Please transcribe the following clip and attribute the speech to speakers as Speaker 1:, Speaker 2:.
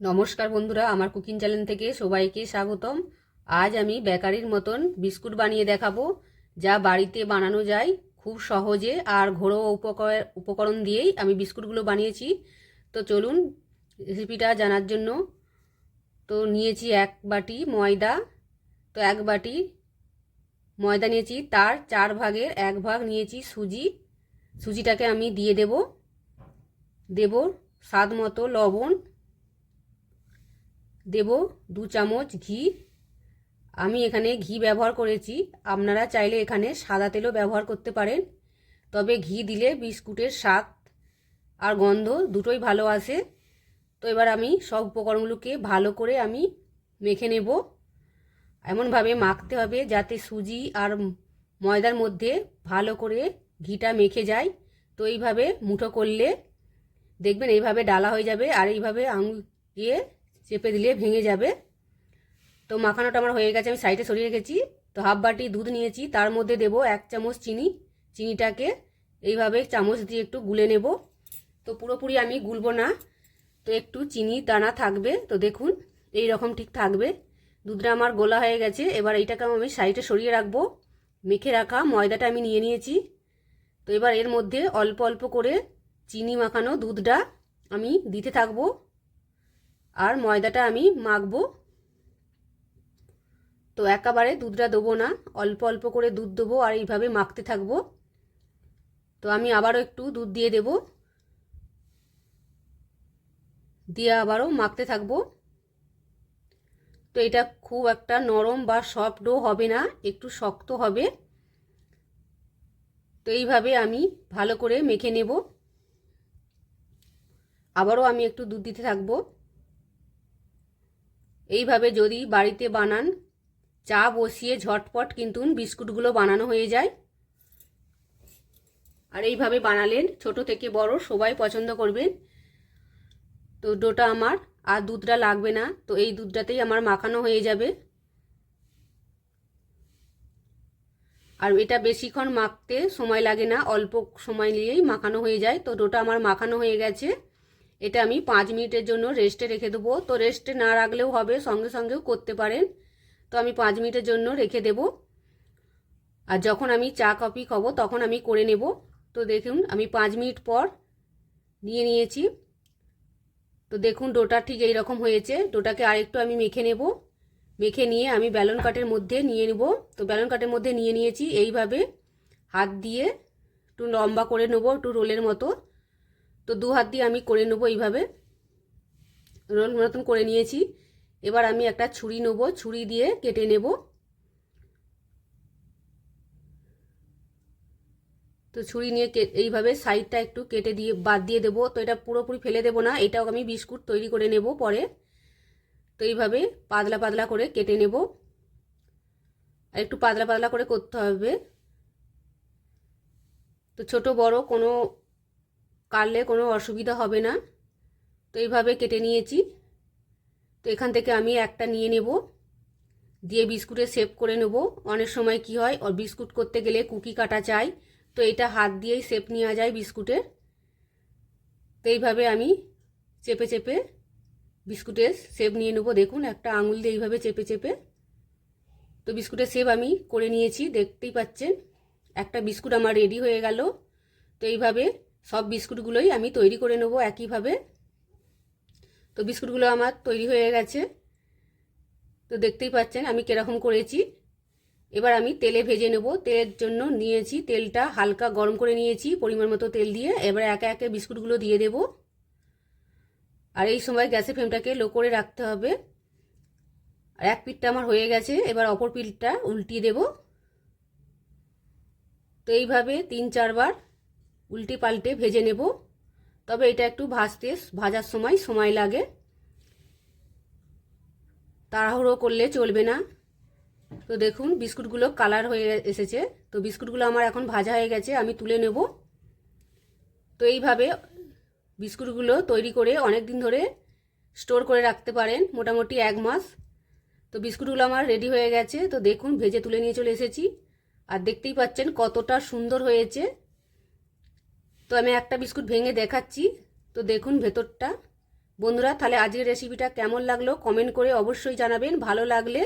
Speaker 1: নমস্কার বন্ধুরা, আমার কুকিং চ্যানেল থেকে সবাইকে স্বাগতম। আজ আমি বেকারির মতন বিস্কুট বানিয়ে দেখাবো, যা বাড়িতে বানানো যায় খুব সহজে আর ঘরোয়া উপকর উপকরণ দিয়েই আমি বিস্কুটগুলো বানিয়েছি। তো চলুন রেসিপিটা জানার জন্য। তো নিয়েছি এক বাটি ময়দা। তো এক বাটি ময়দা নিয়েছি, তার চার ভাগের এক ভাগ নিয়েছি সুজি। সুজিটাকে আমি দিয়ে দেব। দেব স্বাদ মতো লবণ। দেব দু চামচ ঘি। আমি এখানে ঘি ব্যবহার করেছি। আপনারা চাইলে এখানে সাদা তেলও ব্যবহার করতে পারেন। তবে ঘি দিলে বিস্কুটের স্বাদ আর গন্ধ দুটোই ভালো আসে। তো এবার আমি সব উপকরণগুলোকে ভালো করে আমি মেখে নেব। এমনভাবে মাখতে হবে যাতে সুজি আর ময়দার মধ্যে ভালো করে ঘিটা মেখে যায়। তো এইভাবে মুঠো করলে দেখবেন এইভাবে ডালা হয়ে যাবে আর এইভাবে আঙুল দিয়ে চেপে দিলে ভেঙে যাবে। তো মাখানোটা আমার হয়ে গেছে, আমি সাইডে সরিয়ে রেখেছি। তো হাফ বাটি দুধ নিয়েছি, তার মধ্যে দেব এক চামচ চিনি। চিনিটাকে এইভাবে চামচ দিয়ে একটু গুলে নেব। তো পুরোপুরি আমি গুলবো না, তো একটু চিনি দানা থাকবে। তো দেখুন এই রকম ঠিক থাকবে। দুধটা আমার গোলা হয়ে গেছে, এবার এইটাকে আমি সাইডে সরিয়ে রাখব। মেখে রাখা ময়দাটা আমি নিয়ে নিয়েছি। তো এবার এর মধ্যে অল্প অল্প করে চিনি মাখানো দুধটা আমি দিতে থাকব। আর ময়দাটা আমি মাখবো। তো একেবারে দুধটা দেবো না, অল্প অল্প করে দুধ দেবো আর এইভাবে মাখতে থাকব। তো আমি আবারও একটু দুধ দিয়ে দেব। দিয়ে আবারও মাখতে থাকব। তো এটা খুব একটা নরম বা সফটও হবে না, একটু শক্ত হবে। তো এইভাবে আমি ভালো করে মেখে নেব। আবারও আমি একটু দুধ দিতে থাকব। এইভাবে যদি বাড়িতে বানান, চা বসিয়ে ঝটপট কিন্তু বিস্কুটগুলো বানানো হয়ে যায়। আর এইভাবে বানালেন, ছোট থেকে বড়, সবাই পছন্দ করবেন। তো ডোটা আমার, আর দুধটা লাগবে না, তো এই দুধটাতেই আমার মাখানো হয়ে যাবে। আর এটা বেশিক্ষণ মাখতে সময় লাগে না, অল্প সময় নিয়েই মাখানো হয়ে যায়। তো ডোটা আমার মাখানো হয়ে গেছে। এটা আমি পাঁচ মিনিটের জন্য রেস্টে রেখে দেবো। তো রেস্টে না রাখলেও হবে, সঙ্গে সঙ্গেও করতে পারেন। তো আমি পাঁচ মিনিটের জন্য রেখে দেব। আর যখন আমি চা, কফি খাব, তখন আমি করে নেব। তো দেখুন, আমি পাঁচ মিনিট পর নিয়ে নিয়েছি। তো দেখুন, ডোটা ঠিক এই রকম হয়েছে। ডোটাকে আরেকটু আমি মেখে নেব। মেখে নিয়ে আমি ব্যালন কাটের মধ্যে নিয়ে নেব। তো ব্যালন কাটের মধ্যে নিয়ে নিয়েছি। এইভাবে হাত দিয়ে একটু লম্বা করে নেব, একটু রোলের মতো। তো দু হাত দিয়ে আমি করে নেব এইভাবে। রোল মতন করে নিয়েছি। এবার আমি একটা ছুরি নেব, ছুরি দিয়ে কেটে নেব। তো ছুরি নিয়ে এইভাবে সাইডটা একটু কেটে দিয়ে বাদ দিয়ে দেবো। তো এটা পুরোপুরি ফেলে দেবো না, এটাও আমি বিস্কুট তৈরি করে নেব পরে। তো এইভাবে পাতলা পাতলা করে কেটে নেব। আর একটু পাতলা পাতলা করে করতে হবে। তো ছোট বড় কোনো কাটলে কোনো অসুবিধা হবে না। তো এইভাবে কেটে নিয়েছি। তো এখান থেকে আমি একটা নিয়ে নেব। দিয়ে বিস্কুটে সেভ করে নেব। অনেক সময় কি হয় বিস্কুট করতে গেলে কুকি কাটা চাই তো এটা হাত দিয়েই সেপ নেওয়া যায় বিস্কুটের। তো এইভাবে আমি চেপে চেপে বিস্কুটের সেপ নিয়ে নেব। দেখুন, একটা আঙুল দিয়ে এইভাবে চেপে চেপে। তো বিস্কুটের সেপ আমি করে নিয়েছি। দেখতেই পাচ্ছেন, একটা বিস্কুট আমার রেডি হয়ে গেল। তো এইভাবে সব বিস্কুটগুলোই আমি তৈরি করে নেব একইভাবে। তো বিস্কুটগুলো আমার তৈরি হয়ে গেছে। তো দেখতেই পাচ্ছেন আমি কীরকম করেছি। এবার আমি তেলে ভেজে নেব। তেলের জন্য নিয়েছি তেলটা, হালকা গরম করে নিয়েছি পরিমাণ মতো তেল দিয়ে। এবার একে একে বিস্কুটগুলো দিয়ে দেব। আর এই সময় গ্যাসের ফ্লেমটাকে লো করে রাখতে হবে। আর এক পিঠটা আমার হয়ে গেছে। এবার অপর পিঠটা উল্টিয়ে দেব। তো এইভাবে তিন চারবার উল্টে পাল্টে ভেজে নেব। তবে এটা একটু ভাজতে ভাজার সময় সময় লাগে। তাড়াহুড়ো করলে চলবে না। তো দেখুন, বিস্কুটগুলো কালার হয়ে এসেছে। তো বিস্কুটগুলো আমার এখন ভাজা হয়ে গেছে, আমি তুলে নেব। তো এইভাবে বিস্কুটগুলো তৈরি করে অনেক দিন ধরে স্টোর করে রাখতে পারেন, মোটামুটি এক মাস। তো বিস্কুটগুলো আমার রেডি হয়ে গেছে। তো দেখুন, ভেজে তুলে নিয়ে চলে এসেছি। আর দেখতেই পাচ্ছেন কতটা সুন্দর হয়েছে। তো আমি একটা বিস্কুট ভেঙে দেখাচ্ছি। তো দেখুন ভেতরটা। বন্ধুরা, তাহলে আজকের রেসিপিটা কেমন লাগল? কমেন্ট করে অবশ্যই জানাবেন। ভালো লাগলে